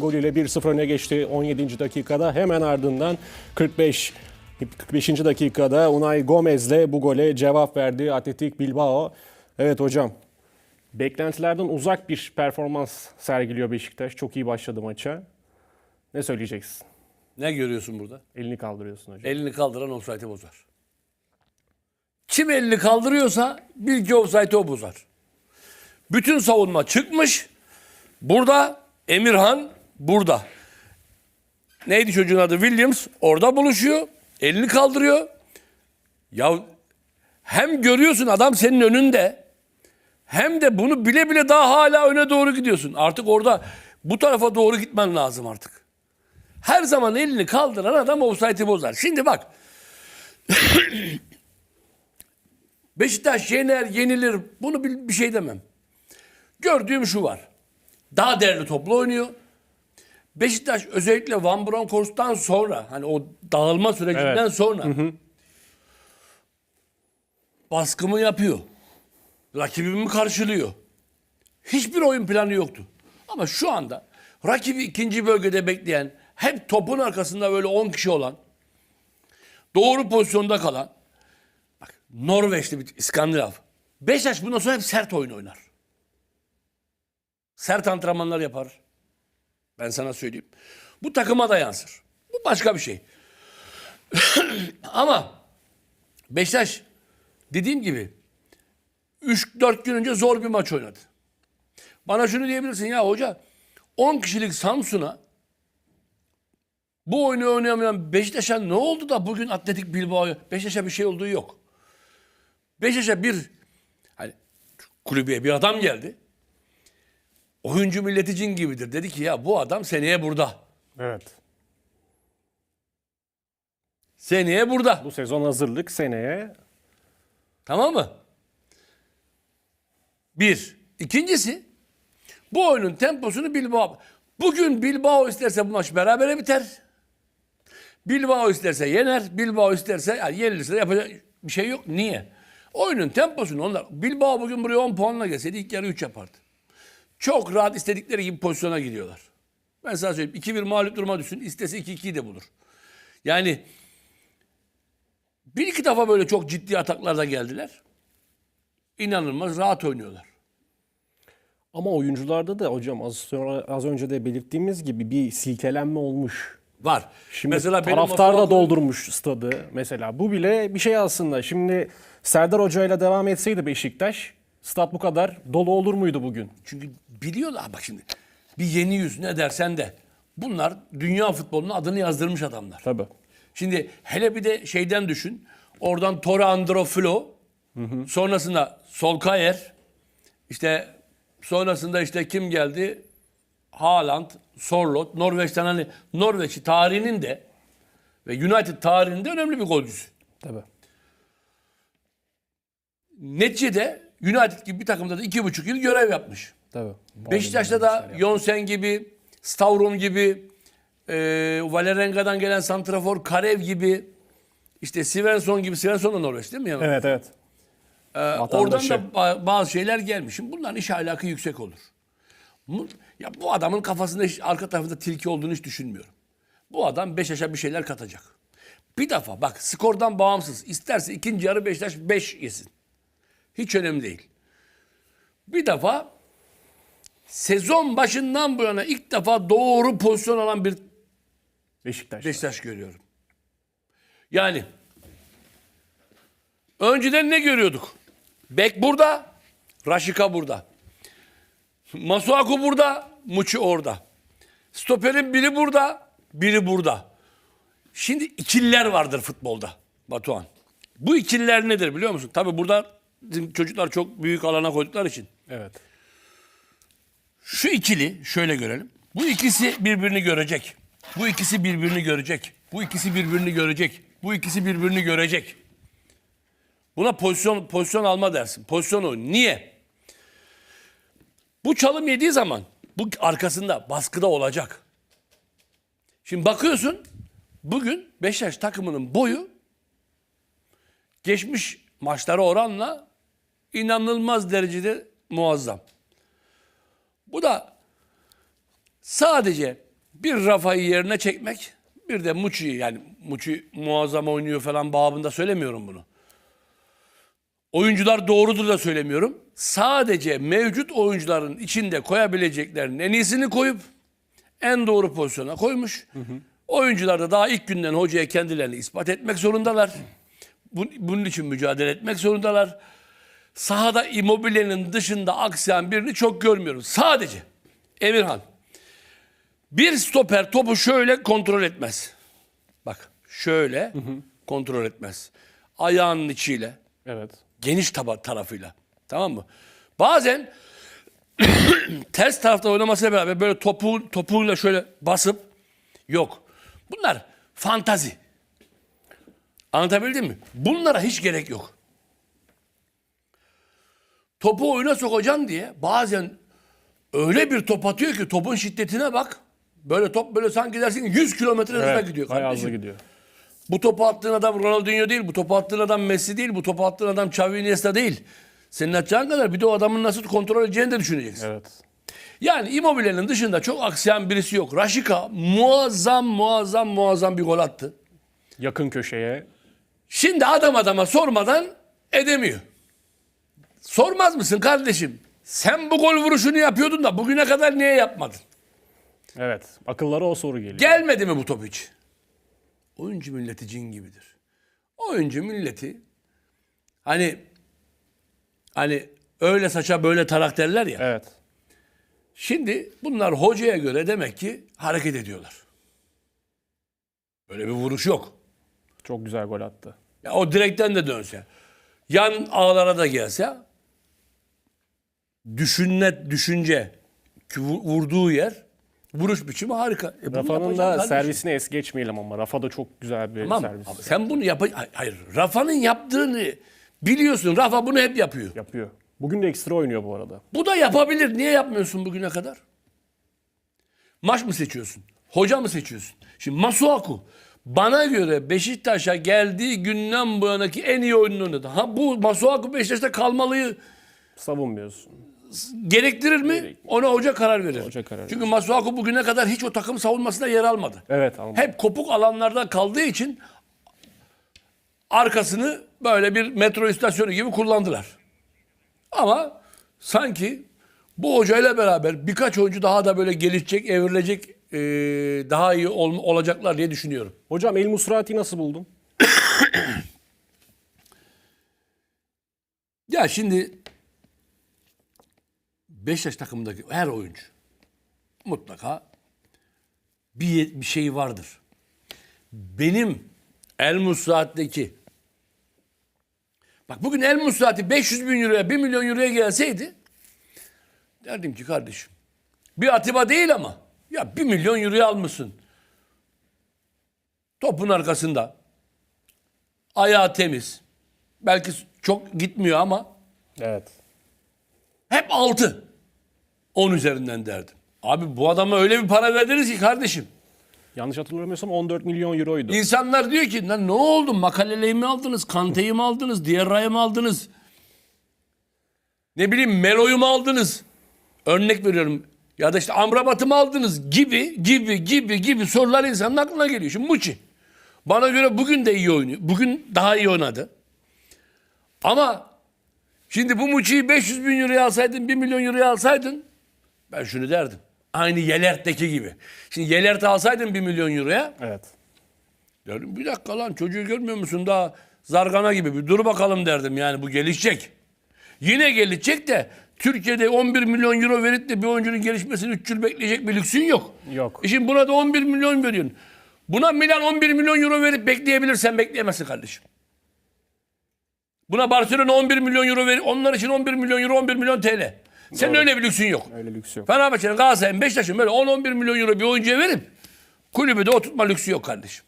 golüyle 1-0 öne geçti 17. dakikada. Hemen ardından 45 45. dakikada Unai Gomez'le bu gole cevap verdi Atletik Bilbao. Evet hocam. Beklentilerden uzak bir performans sergiliyor Beşiktaş. Çok iyi başladı maça. Ne söyleyeceksin? Ne görüyorsun burada? Elini kaldırıyorsun hocam. Elini kaldıran offside'i bozar. Kim elini kaldırıyorsa bil ki offside'i o bozar. Bütün savunma çıkmış. Burada Emirhan burada. Neydi çocuğun adı? Williams orada buluşuyor. Elini kaldırıyor. Ya hem görüyorsun adam senin önünde hem de bunu bile bile daha hala öne doğru gidiyorsun. Artık orada bu tarafa doğru gitmen lazım artık. Her zaman elini kaldıran adam offside'i bozar. Şimdi bak. Beşiktaş yener, yenilir. Bunu bir şey demem. Gördüğüm şu var. Daha değerli toplu oynuyor. Beşiktaş özellikle Van Bronckhorst'tan sonra hani o dağılma sürecinden Evet. sonra baskımı yapıyor. Rakibimi karşılıyor. Hiçbir oyun planı yoktu. Ama şu anda rakibi ikinci bölgede bekleyen, hep topun arkasında böyle 10 kişi olan, doğru pozisyonda kalan, bak Norveçli bir İskandinav. Beşiktaş bundan sonra hep sert oyun oynar. Sert antrenmanlar yapar. Ben sana söyleyeyim. Bu takıma da yansır. Bu başka bir şey. Ama Beşiktaş dediğim gibi 3-4 gün önce zor bir maç oynadı. Bana şunu diyebilirsin ya hoca 10 kişilik Samsun'a bu oyunu oynayamayan Beşiktaş'a ne oldu da bugün Atletik Bilbao'ya Beşiktaş'a bir şey olduğu yok. Beşiktaş'a bir hani kulübeye bir adam geldi. Oyuncu milleti cin gibidir. Dedi ki ya bu adam seneye burada. Evet. Seneye burada. Bu sezon hazırlık seneye Tamam mı? Bir. İkincisi bu oyunun temposunu Bilbao. Bugün Bilbao isterse bu maç berabere biter. Bilbao isterse yener. Bilbao isterse yani yenilirse yapacak bir şey yok. Niye? Oyunun temposunu onlar. Bilbao bugün buraya 10 puanla gelseydi ilk yarı 3 yapardı. Çok rahat istedikleri gibi pozisyona gidiyorlar. Ben sana söyleyeyim. 2-1 mağlup duruma düşsün. İstese 2-2'yi de bulur. Yani bir iki defa böyle çok ciddi ataklarda geldiler. İnanılmaz rahat oynuyorlar. ama oyuncularda da hocam az sonra az önce de belirttiğimiz gibi bir silkelenme olmuş. Var. Şimdi Mesela taraftar da doldurmuş stadı mesela. Bu bile bir şey aslında. Şimdi Serdar Hoca ile devam etseydi Beşiktaş stat bu kadar dolu olur muydu bugün? Çünkü biliyorlar bak şimdi. Bir yeni yüz ne dersen de. Bunlar dünya futbolunun adını yazdırmış adamlar. Tabii. Şimdi hele bir de şeyden düşün. Oradan Tore Androfilo. Sonrasında Solskjaer. İşte sonrasında işte kim geldi? Haaland, Sorloth, Norveç'ten hani Norveç'i tarihinin de ve United tarihinde önemli bir golcüsü. Tabii. Neticede United gibi bir takımda da iki buçuk yıl görev yapmış. Tabii. Beşiktaş'ta da Jonsen gibi, Stavrom gibi, e, Valerenga'dan gelen Santrafor Karev gibi, işte Svensson gibi, Svensson da Norveç değil mi? Yani? Evet evet. Ee, oradan da ba- bazı şeyler gelmiş. Şimdi bunların iş ahlakı yüksek olur. Bu- Ya bu adamın kafasında hiç, arka tarafında tilki olduğunu hiç düşünmüyorum. Bu adam Beşiktaş'a bir şeyler katacak. Bir defa bak skordan bağımsız. İsterse ikinci yarı Beşiktaş 5 yesin. Hiç önemli değil. Bir defa sezon başından bu yana ilk defa doğru pozisyon alan bir Beşiktaş. Beşiktaş görüyorum. Yani önceden ne görüyorduk? Bek burada, Raşika burada. Masuaku burada, Muçi orada. Stoperin biri burada, biri burada. Şimdi ikililer vardır futbolda Batuhan. Bu ikililer nedir biliyor musun? Tabii burada bizim çocuklar çok büyük alana koydukları için. Evet. Şu ikili şöyle görelim. Bu ikisi birbirini görecek. Bu ikisi birbirini görecek. Bu ikisi birbirini görecek. Bu ikisi birbirini görecek. Buna pozisyon pozisyon alma dersin. Pozisyon oyunu. Niye? Bu çalım yediği zaman bu arkasında baskıda olacak. Şimdi bakıyorsun bugün Beşiktaş takımının boyu geçmiş maçlara oranla inanılmaz derecede muazzam. Bu da sadece Bir Rafa'yı yerine çekmek, bir de Muçi'yi yani Muçi muazzam oynuyor falan babında söylemiyorum bunu. Oyuncular doğrudur da söylemiyorum. Sadece mevcut oyuncuların içinde koyabileceklerinin en iyisini koyup en doğru pozisyona koymuş. Oyuncular da daha ilk günden hocaya kendilerini ispat etmek zorundalar. Bu- Bunun için mücadele etmek zorundalar. Sahada immobilenin dışında aksayan birini çok görmüyorum. Sadece Emirhan. Bir stoper topu şöyle kontrol etmez. Bak şöyle kontrol etmez. Ayağının içiyle Evet. geniş taba tarafıyla. Tamam mı? Bazen ters tarafta oynamasıyla beraber böyle topu topuğuyla şöyle basıp yok. Bunlar fantazi. Anlatabildim mi? Bunlara hiç gerek yok. Topu oyuna sokacaksın diye bazen öyle bir top atıyor ki topun şiddetine bak. Böyle top böyle sanki dersin ki 100 kilometre hızla Evet. gidiyor Bayağı kardeşim. hızlı gidiyor. Bu topu attığın adam Ronaldinho değil, bu topu attığın adam Messi değil, bu topu attığın adam Xavi Iniesta değil. Senin atacağın kadar bir de o adamın nasıl kontrol edeceğini de düşüneceksin. Evet. Yani Immobile'nin dışında çok aksayan birisi yok. Raşika muazzam muazzam muazzam bir gol attı. Yakın köşeye. Şimdi adam adama sormadan edemiyor. Sormaz mısın kardeşim? Sen bu gol vuruşunu yapıyordun da bugüne kadar niye yapmadın? Evet. Akıllara o soru geliyor. Gelmedi mi bu top hiç? Oyuncu milleti cin gibidir. Oyuncu milleti hani hani öyle saça böyle tarak derler ya. Evet. Şimdi bunlar hocaya göre demek ki hareket ediyorlar. Böyle bir vuruş yok. Çok güzel gol attı. Ya o direkten de dönse, yan ağlara da gelse düşünme, düşünce, vurduğu yer, vuruş biçimi harika. E Rafa'nın da servisine es geçmeyelim ama. Rafa da çok güzel bir Tamam. servis Abi sen bunu yap hayır. Rafa'nın yaptığını biliyorsun. Rafa bunu hep yapıyor. yapıyor. Bugün de ekstra oynuyor bu arada. Bu da yapabilir. Niye yapmıyorsun bugüne kadar? Maç mı seçiyorsun? Hoca mı seçiyorsun? Şimdi Masuaku bana göre Beşiktaş'a geldiği günden bu yanaki en iyi oyununu oynadı. Ha bu Masuaku Beşiktaş'ta kalmalıyı Savunmuyorsun. Gerektirir mi? Ona hoca karar verir. Hoca karar Çünkü Masuaku bugüne kadar hiç o takım savunmasında yer almadı. Evet ama. Hep kopuk alanlarda kaldığı için arkasını böyle bir metro istasyonu gibi kullandılar. Ama sanki bu hocayla beraber birkaç oyuncu daha da böyle gelişecek, evrilecek, eee, daha iyi ol- olacaklar diye düşünüyorum. Hocam El Musrati nasıl buldun? Ya şimdi Beşiktaş takımındaki her oyuncu mutlaka bir, bir şey vardır. Benim El Musrat'taki bak bugün El Musrat'i 500 bin euroya 1 milyon euroya gelseydi derdim ki kardeşim bir Atiba değil ama ya 1 milyon euroya almışsın. Topun arkasında ayağı temiz. Belki çok gitmiyor ama Evet. hep 6. 10 üzerinden derdim. Abi bu adama öyle bir para verdiniz ki kardeşim. Yanlış hatırlamıyorsam 14 milyon euroydu. İnsanlar diyor ki lan ne oldu? Makaleleyi mi aldınız? Kante'yi mi aldınız? Diarra'yı mı aldınız? Ne bileyim Melo'yu mu aldınız? Örnek veriyorum. Ya da işte Amrabat'ı mı aldınız? Gibi gibi gibi gibi sorular insanın aklına geliyor. Şimdi Muçi. Bana göre bugün de iyi oynuyor. Bugün daha iyi oynadı. Ama şimdi bu Muçi'yi 500 bin euroya alsaydın, 1 milyon euroya alsaydın ben şunu derdim. Aynı Yelert'teki gibi. Şimdi Yelert'i alsaydın 1 milyon euroya Evet. Dedim bir dakika lan çocuğu görmüyor musun daha zargana gibi bir dur bakalım derdim yani bu gelişecek. Yine gelişecek de Türkiye'de 11 milyon euro verip de bir oyuncunun gelişmesini 3 yıl bekleyecek bir lüksün yok. Yok. E şimdi buna da 11 milyon veriyorsun. Buna Milan 11 milyon euro verip bekleyebilirsen bekleyemezsin kardeşim. Buna Barcelona 11 milyon euro verir. Onlar için 11 milyon euro 11 milyon TL. Senin öyle bir lüksün yok. Öyle lüks yok. Fenerbahçe'nin, Galatasaray'ın, Beşiktaş'ın böyle 10-11 milyon euro bir oyuncuya verip kulübü de oturtma lüksü yok kardeşim.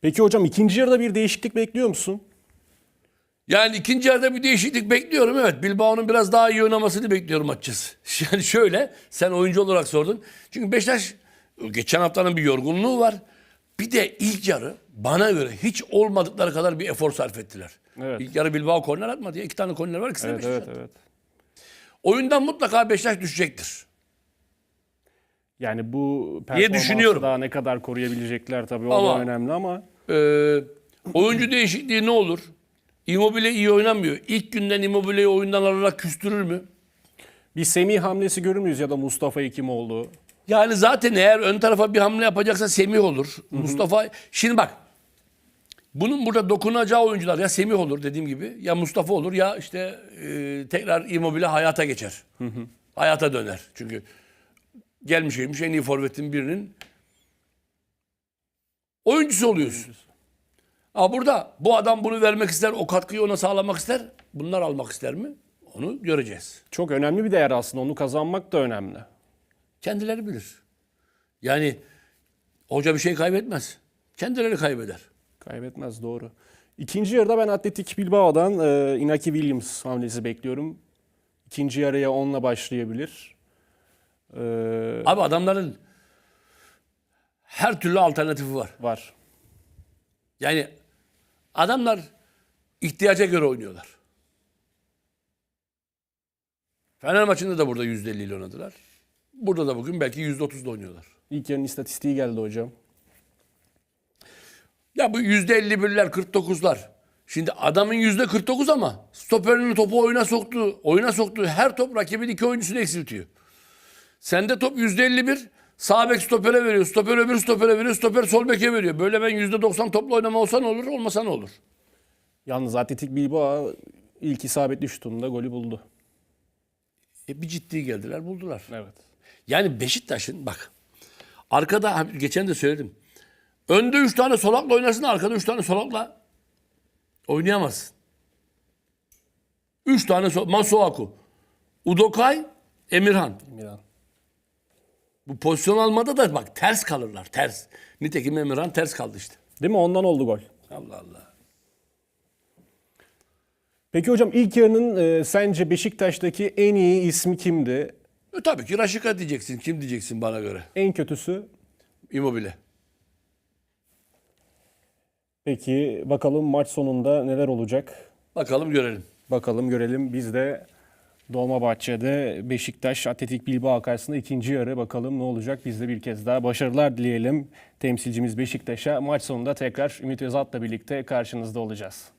Peki hocam ikinci yarıda bir değişiklik bekliyor musun? Yani ikinci yarıda bir değişiklik bekliyorum. Evet Bilbao'nun biraz daha iyi oynamasını bekliyorum açıkçası. Yani şöyle sen oyuncu olarak sordun. Çünkü Beşiktaş geçen haftanın bir yorgunluğu var. Bir de ilk yarı bana göre hiç olmadıkları kadar bir efor sarf ettiler. Evet. İlk yarı Bilbao korner atmadı ya. İki tane korner var. ikisini Evet Beşiktaş evet attı. evet. Oyundan mutlaka Beşiktaş düşecektir. Yani bu performansı düşünüyorum. daha ne kadar koruyabilecekler tabii o Ama- da önemli ama Ee, oyuncu değişikliği ne olur? Immobile iyi oynamıyor. İlk günden Immobile'yi oyundan alarak küstürür mü? bir Semih hamlesi görür müyüz ya da Mustafa Hekimoğlu? Yani zaten eğer ön tarafa bir hamle yapacaksa Semih olur. Mustafa şimdi bak. Bunun burada dokunacağı oyuncular ya Semih olur dediğim gibi ya Mustafa olur ya işte e, tekrar Immobile hayata geçer. Hayata döner. Çünkü gelmiş gelmiş en iyi forvetin birinin oyuncusu oluyorsun. Ama burada bu adam bunu vermek ister, o katkıyı ona sağlamak ister. Bunlar almak ister mi? Onu göreceğiz. Çok önemli bir değer aslında onu kazanmak da önemli. Kendileri bilir. Yani hoca bir şey kaybetmez. Kendileri kaybeder. Kaybetmez doğru. İkinci yarıda ben Atletik Bilbao'dan e, Inaki Williams hamlesi bekliyorum. İkinci yarıya onunla başlayabilir. E, Abi adamların her türlü alternatifi var. var. Yani adamlar ihtiyaca göre oynuyorlar. Fener maçında da burada %50 ile oynadılar. Burada da bugün belki %30 ile oynuyorlar. İlk yarının istatistiği geldi hocam. Ya bu %51'ler 49'lar. Şimdi adamın %49 ama stoperinin topu oyuna soktuğu, oyuna soktuğu her top rakibin iki oyuncusunu eksiltiyor. Sende top %51, sağ bek stopere veriyor, stoper öbür stopere veriyor, stoper sol beke veriyor. Böyle ben %90 topla oynama olsa ne olur, olmasa ne olur? Yalnız Atletik Bilbao ilk isabetli şutunda golü buldu. E bir ciddi geldiler, buldular. Evet. Yani Beşiktaş'ın bak arkada geçen de söyledim. Önde üç tane solakla oynarsın arkada üç tane solakla oynayamazsın. Üç tane so Masuaku, Udokay, Emirhan. Milan. Bu pozisyon almada da bak ters kalırlar ters. Nitekim Emirhan ters kaldı işte. Değil mi? Ondan oldu gol. Allah Allah. Peki hocam ilk yarının e, sence Beşiktaş'taki en iyi ismi kimdi? E, tabii ki Raşika diyeceksin. Kim diyeceksin bana göre? En kötüsü? Immobile. Peki bakalım maç sonunda neler olacak? Bakalım görelim. Bakalım görelim. Biz de Dolmabahçe'de Beşiktaş Atletik Bilbao karşısında ikinci yarı bakalım ne olacak. Biz de bir kez daha başarılar dileyelim temsilcimiz Beşiktaş'a. Maç sonunda tekrar Ümit Özat'la birlikte karşınızda olacağız.